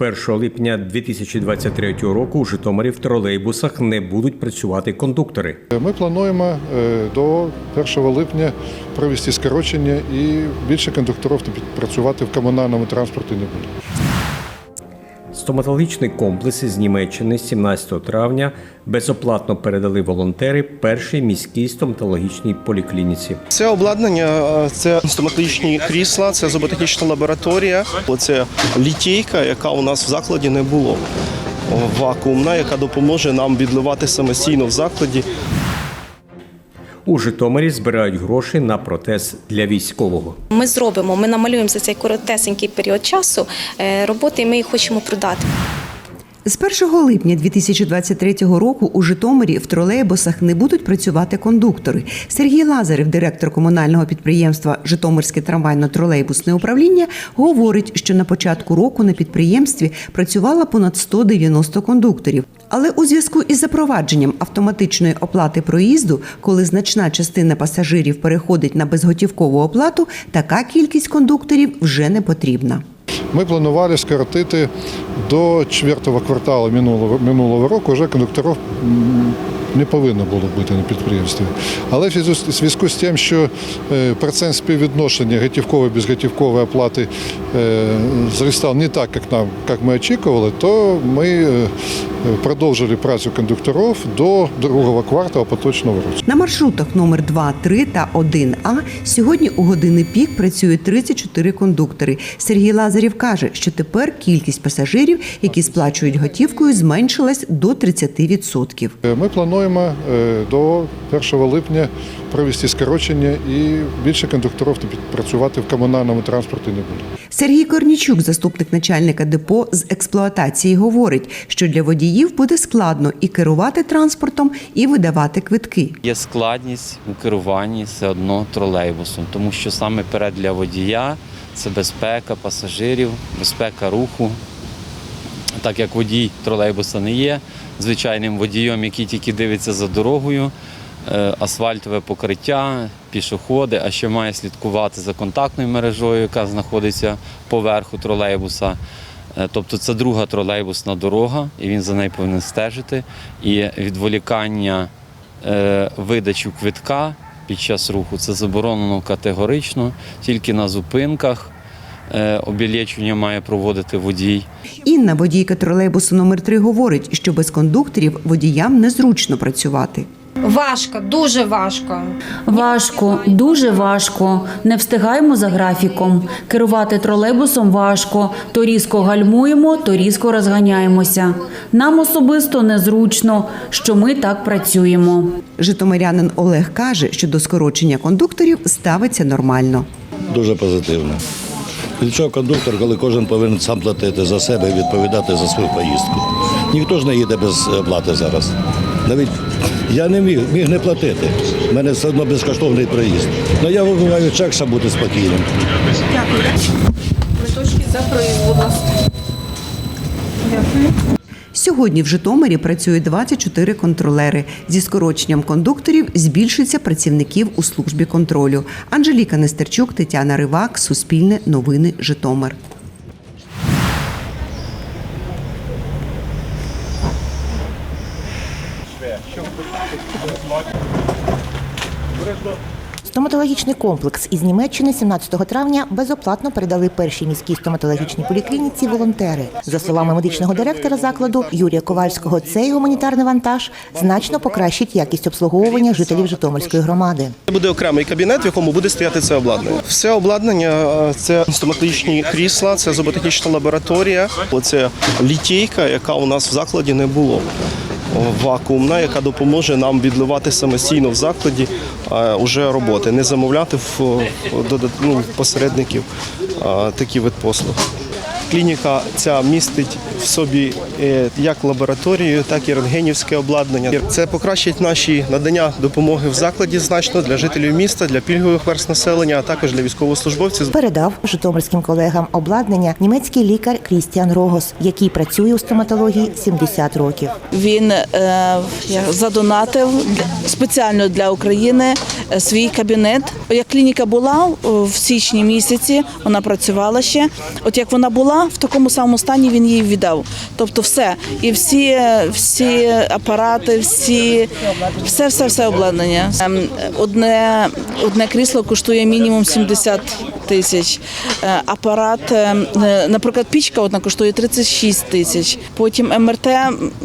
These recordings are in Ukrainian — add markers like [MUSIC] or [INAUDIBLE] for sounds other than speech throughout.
1 липня 2023 року у Житомирі в тролейбусах не будуть працювати кондуктори. Ми плануємо е, до 1 липня провести скорочення і більше кондукторів працювати в комунальному транспорті не буде. Стоматологічний комплекс із Німеччини 17 травня безоплатно передали волонтери першій міській стоматологічній поліклініці. Це обладнання, е, це стоматологічні крісла, це зуботехнічна лабораторія. Це літійка, яка у нас в закладі не було. Вакуумна, яка допоможе нам відливати самостійно в закладі. У Житомирі збирають гроші на протез для військового. Ми зробимо, ми намалюємо за цей коротесенький період часу е, роботи, і ми їх хочемо продати. З 1 липня 2023 року у Житомирі в тролейбусах не будуть працювати кондуктори. Сергій Лазарев, директор комунального підприємства Житомирське трамвайно-тролейбусне управління, говорить, що на початку року на підприємстві працювало понад 190 кондукторів. Але у зв'язку із запровадженням автоматичної оплати проїзду, коли значна частина пасажирів переходить на безготівкову оплату, така кількість кондукторів вже не потрібна. Ми планували скоротити до четвертого кварталу минулого, минулого року вже кондукторів не повинно було бути на підприємстві. Але в зв'язку з- тим, що е, процент співвідношення готівкової безготівкової оплати е, зростав не так, як нам як ми очікували, то ми продовжили працю кондукторів до другого кварталу поточного року. На маршрутах номер 2, 3 та 1А сьогодні у години пік працює 34 кондуктори. Сергій Лазарів каже, що тепер кількість пасажирів, які сплачують готівкою, зменшилась до 30%. Е, Ми плануємо е, до 1 липня провести скорочення і більше кондукторів працювати в комунальному транспорті не буде. Сергій Корнічук, заступник начальника депо з експлуатації, говорить, що для водіїв буде складно і керувати транспортом, і видавати квитки. Є складність у керуванні все одно тролейбусом, тому що саме перед для водія це безпека пасажирів, безпека руху. Так як водій тролейбуса не є звичайним водієм, який тільки дивиться за дорогою, асфальтове покриття, пішоходи, а ще має слідкувати за контактною мережою, яка знаходиться поверху тролейбуса. Е, Тобто це друга тролейбусна дорога, і він за нею повинен стежити. І відволікання е, видачу квитка під час руху це заборонено категорично, тільки на зупинках. е, Обілечення має проводити водій. Інна, водійка тролейбусу номер 3 говорить, що без кондукторів водіям незручно працювати. Важко, дуже важко. Важко, дуже важко. Не встигаємо за графіком. Керувати тролейбусом важко. То різко гальмуємо, то різко розганяємося. Нам особисто незручно, що ми так працюємо. Житомирянин Олег каже, що до скорочення кондукторів ставиться нормально. дуже позитивно. Чого кондуктор, коли кожен повинен сам платити за себе і відповідати за свою поїздку. Ніхто ж не їде без оплати зараз. Навіть я не міг, міг не платити. У мене все одно безкоштовний проїзд. Ну я вибиваю чек, щоб бути спокійним. Сьогодні в Житомирі працює 24 контролери. Зі скороченням кондукторів збільшиться працівників у службі контролю. Анжеліка Нестерчук, Тетяна Ривак, Суспільне новини Житомир. Стоматологічний комплекс із Німеччини 17 травня безоплатно передали першій міській стоматологічній поліклініці волонтери. За словами медичного директора закладу Юрія Ковальського, цей гуманітарний вантаж значно покращить якість обслуговування жителів Житомирської громади. Буде окремий кабінет, в якому буде стояти це обладнання. Все обладнання е, це стоматологічні крісла, це зуботехнічна лабораторія. Це літійка, яка у нас в закладі не було. Вакуумна, яка допоможе нам відливати самостійно в закладі уже роботи, не замовляти в, ну, посередників такий вид послуг. Клініка ця містить в собі е, як лабораторію, так і рентгенівське обладнання. Це покращить наші надання допомоги в закладі значно для жителів міста, для пільгових верст населення, а також для військовослужбовців. Передав житомирським колегам обладнання німецький лікар Крістіан Рогос, який працює у стоматології 70 років. Він е, задонатив спеціально для України е, свій кабінет. Як клініка була в січні місяці, вона працювала ще. От як вона була, в такому самому стані він їй віддав. Тобто все. І всі, всі апарати, всі, все, все, все обладнання. Ем, Одне, одне крісло коштує мінімум 70 тисяч. Е, Апарат, е, е, наприклад, пічка одна коштує 36 тисяч. Потім МРТ,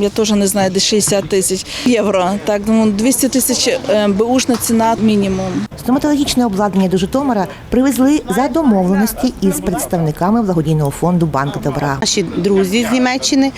я теж не знаю, десь 60 тисяч євро. Так, ну 200 тисяч беушна ціна мінімум. Стоматологічне обладнання до Житомира привезли за домовленості із представниками благодійного фонду Банк Добра. Наші друзі з Німеччини,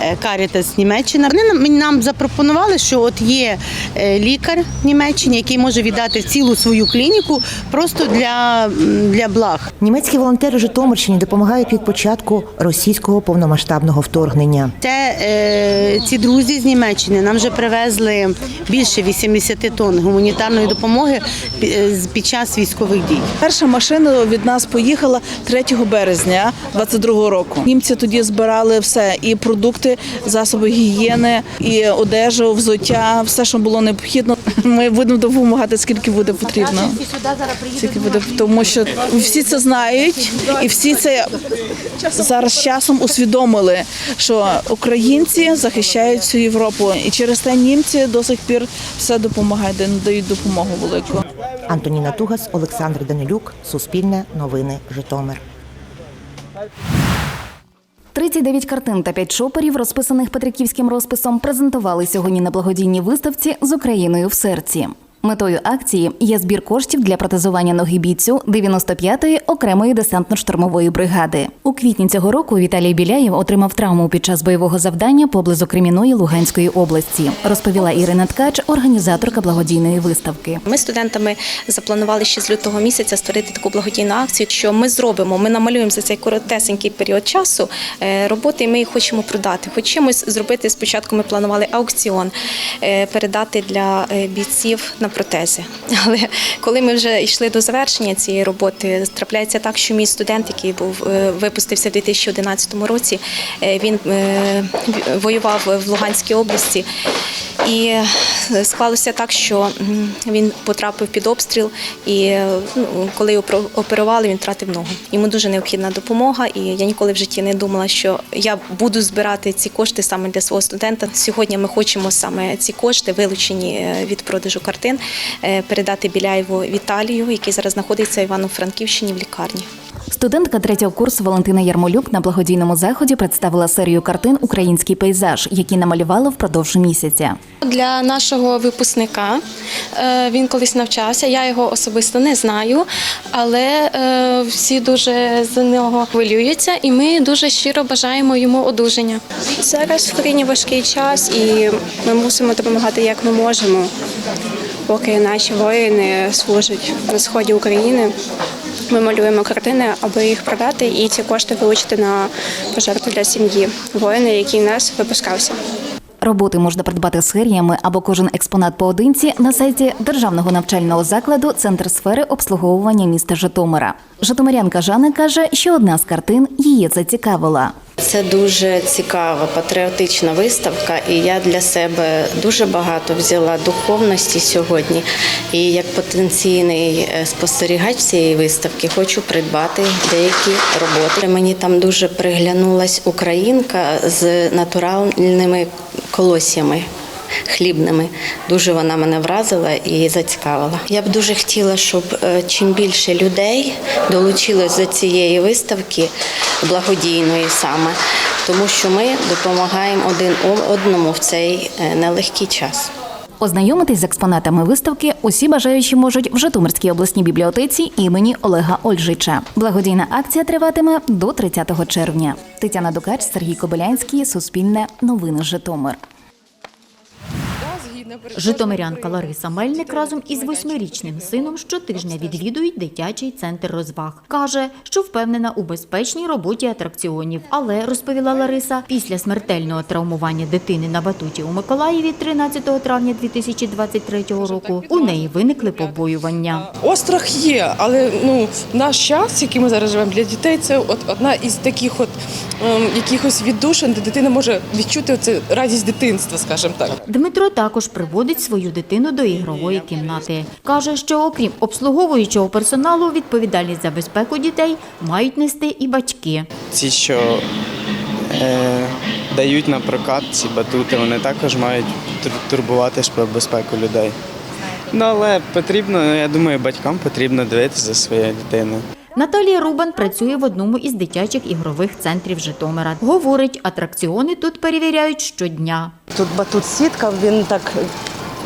е, Карітас з Німеччини. Вони нам, нам запропонували, що от є е, лікар в Німеччині, який може віддати цілу свою клініку просто для, для благ. Німецькі волонтери Житомирщині допомагають від початку російського повномасштабного вторгнення. Це е, ці друзі з Німеччини нам вже привезли більше 80 тонн гуманітарної допомоги е, під час військових дій. Перша машина від нас поїхала 3 березня 22 року. Німці тоді збирали все: і продукти, засоби гігієни, і одежу, взуття, все, що було необхідно. Ми будемо допомагати, скільки буде потрібно. Скільки буде, тому що всі це знають, і всі це зараз часом усвідомили, що українці захищають всю Європу, і через те німці до сих пір все допомагають, надають допомогу велику. Антоніна Тугас, Олександр Данилюк, Суспільне новини, Житомир. 39 картин та 5 шоперів, розписаних петриківським розписом, презентували сьогодні на благодійній виставці з Україною в серці. Метою акції є збір коштів для протезування ноги бійцю 95-ї окремої десантно-штурмової бригади. У квітні цього року Віталій Біляєв отримав травму під час бойового завдання поблизу Креміної Луганської області, розповіла Ірина Ткач, організаторка благодійної виставки. Ми студентами запланували ще з лютого місяця створити таку благодійну акцію, що ми зробимо. Ми намалюємо за цей коротесенький період часу е, роботи, і ми їх хочемо продати. Хочемо зробити спочатку. Ми планували аукціон, е, передати для е, бійців на протези. [LAUGHS] Але коли ми вже йшли до завершення цієї роботи, трапляється так, що мій студент, який був е, випустився в 2011 році, е, він е, воював в Луганській області. І склалося так, що він потрапив під обстріл, і ну, коли його оперували, він втратив ногу. Йому дуже необхідна допомога, і я ніколи в житті не думала, що я буду збирати ці кошти саме для свого студента. Сьогодні ми хочемо саме ці кошти, вилучені від продажу картин, передати Біляєву Віталію, який зараз знаходиться в Івано-Франківщині в лікарні. Студентка третього курсу Валентина Ярмолюк на благодійному заході представила серію картин Український пейзаж, які намалювала впродовж місяця. Для нашого випускника е, він колись навчався. Я його особисто не знаю, але е, всі дуже за нього хвилюються, і ми дуже щиро бажаємо йому одужання. Зараз в країні важкий час, і ми мусимо допомагати як ми можемо, поки наші воїни служать на сході України. Ми малюємо картини, аби їх продати, і ці кошти вилучити на пожертву для сім'ї воїна, який в нас випускався. Роботи можна придбати серіями або кожен експонат поодинці на сайті державного навчального закладу Центр сфери обслуговування міста Житомира. Житомирянка Жанна каже, що одна з картин її зацікавила. Це дуже цікава патріотична виставка, і я для себе дуже багато взяла духовності сьогодні. І як потенційний е, спостерігач цієї виставки хочу придбати деякі роботи. Мені там дуже приглянулась українка з натуральними колосями. Хлібними дуже вона мене вразила і зацікавила. Я б дуже хотіла, щоб е, чим більше людей долучилось до цієї виставки благодійної саме, тому що ми допомагаємо один одному в цей е, нелегкий час. Ознайомитись з експонатами виставки усі бажаючі можуть в Житомирській обласній бібліотеці імені Олега Ольжича. Благодійна акція триватиме до 30 червня. Тетяна Дукач, Сергій Кобилянський, Суспільне, Новини Житомир. Житомирянка Лариса Мельник разом із восьмирічним сином щотижня відвідують дитячий центр розваг. Каже, що впевнена у безпечній роботі атракціонів. Але розповіла Лариса, після смертельного травмування дитини на батуті у Миколаєві 13 травня 2023 року у неї виникли побоювання. Острах є, але ну наш час, який ми зараз живемо для дітей, це от одна із таких от ем, якихось віддушин, де дитина може відчути оце радість дитинства, скажімо так. Дмитро також приводить свою дитину до ігрової кімнати. Каже, що окрім обслуговуючого персоналу, відповідальність за безпеку дітей мають нести і батьки. Ці, що е, дають на прокат ці батути, вони також мають тур- турбуватись про безпеку людей. Ну, але потрібно, я думаю, батькам потрібно дивитися за своєю дитиною. Наталія Рубан працює в одному із дитячих ігрових центрів Житомира. Говорить, атракціони тут перевіряють щодня. Тут батут сітка, він так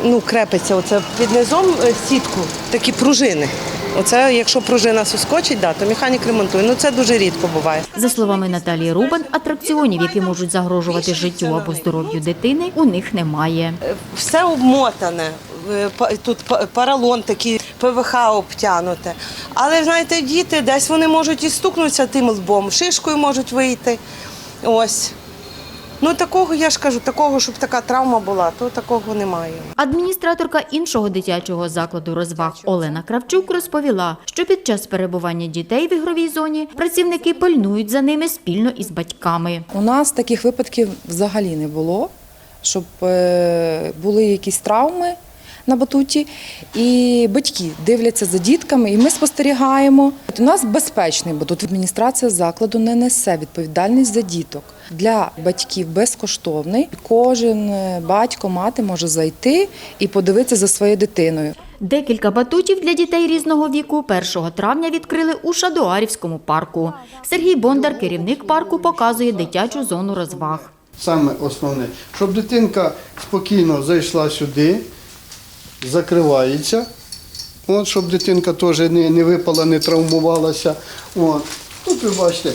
ну, крепиться. Оце під низом е, сітку, такі пружини. Оце, якщо пружина соскочить, да, то механік ремонтує. Ну це дуже рідко буває. За словами Наталії Рубан, атракціонів, які можуть загрожувати життю або здоров'ю дитини, у них немає. Все обмотане. е, Тут па- паралон такий, ПВХ обтянуте. Але знаєте, діти десь вони можуть і стукнутися тим лбом, шишкою можуть вийти. Ось. Ну такого, я ж кажу, такого, щоб така травма була, то такого немає. Адміністраторка іншого дитячого закладу розваг Олена Кравчук розповіла, що під час перебування дітей в ігровій зоні працівники пильнують за ними спільно із батьками. У нас таких випадків взагалі не було, щоб е, були якісь травми на батуті. І батьки дивляться за дітками, і ми спостерігаємо. От У нас безпечний батут. Адміністрація закладу не несе відповідальність за діток. Для батьків безкоштовний. Кожен е, батько, мати може зайти і подивитися за своєю дитиною. Декілька батутів для дітей різного віку 1 травня відкрили у Шадуарівському парку. Сергій Бондар, керівник парку, показує дитячу зону розваг. Саме основне, щоб дитинка спокійно зайшла сюди, закривається, от, щоб дитинка теж не, не випала, не травмувалася. От. Тут ви бачите,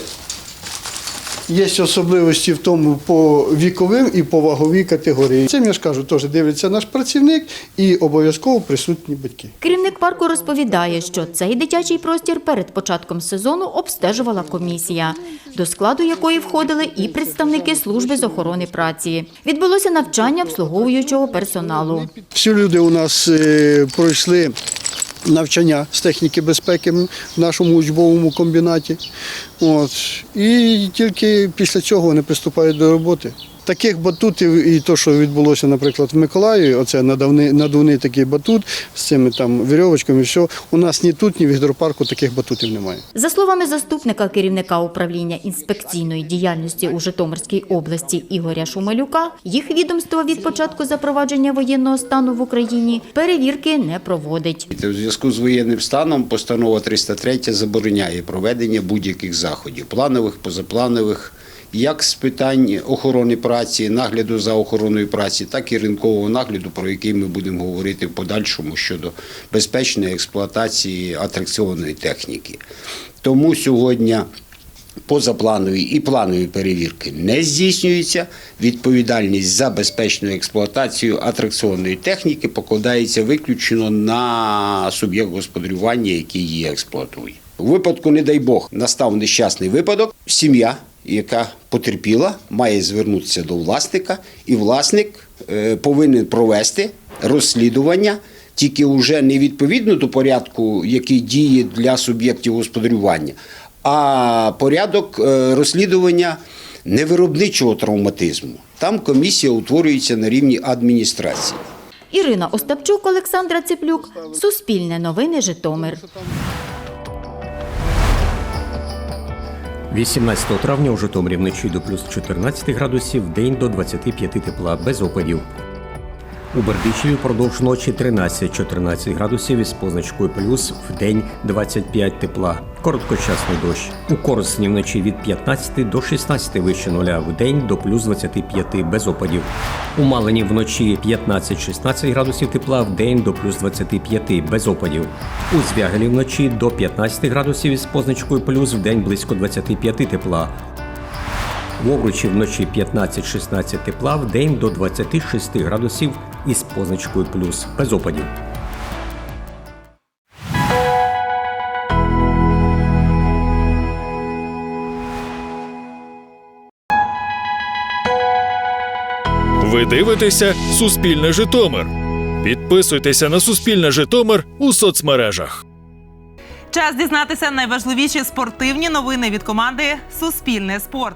є особливості в тому по віковим і по ваговій категорії. Цим я ж кажу, теж дивиться наш працівник і обов'язково присутні батьки. Керівник парку розповідає, що цей дитячий простір перед початком сезону обстежувала комісія, до складу якої входили і представники служби з охорони праці. Відбулося навчання обслуговуючого персоналу. Всі люди у нас е, пройшли навчання з техніки безпеки в нашому учбовому комбінаті. От. І тільки після цього вони приступають до роботи. Таких батутів і то, що відбулося, наприклад, в Миколаєві, оце надувний, надувний такий батут з цими там вірьовочками, все, у нас ні тут, ні в гідропарку таких батутів немає. За словами заступника керівника управління інспекційної діяльності у Житомирській області Ігоря Шумалюка, їх відомство від початку запровадження воєнного стану в Україні перевірки не проводить. У зв'язку з воєнним станом постанова 303 забороняє проведення будь-яких заходів планових, позапланових, як з питань охорони праці, нагляду за охороною праці, так і ринкового нагляду, про який ми будемо говорити в подальшому щодо безпечної експлуатації атракціонної техніки. Тому сьогодні позапланові і планові перевірки не здійснюються. Відповідальність за безпечну експлуатацію атракціонної техніки покладається виключно на суб'єкт господарювання, який її експлуатує. У випадку, не дай Бог, настав нещасний випадок. Сім'я, яка потерпіла, має звернутися до власника, і власник е, повинен провести розслідування. Тільки вже не відповідно до порядку, який діє для суб'єктів господарювання, а порядок е, розслідування невиробничого травматизму. Там комісія утворюється на рівні адміністрації. Ірина Остапчук, Олександра Цеплюк, Суспільне новини Житомир. 18 травня у Житомирі вночі до плюс 14 градусів, день до 25 тепла без опадів. У Бердичеві впродовж ночі 13-14 градусів із позначкою плюс, в день 25 тепла. Короткочасний дощ. У Коросні вночі від 15 до 16 вище нуля, в день до плюс 25 без опадів. У Малині вночі 15-16 градусів тепла, в день до плюс 25 без опадів. У Звягелі вночі до 15 градусів із позначкою плюс, в день близько 25 тепла. В Овручі вночі 15-16 тепла, в день до 26 градусів із позначкою плюс без опадів. Ви дивитеся Суспільне Житомир. Підписуйтеся на Суспільне Житомир у соцмережах. Час дізнатися найважливіші спортивні новини від команди Суспільне спорт.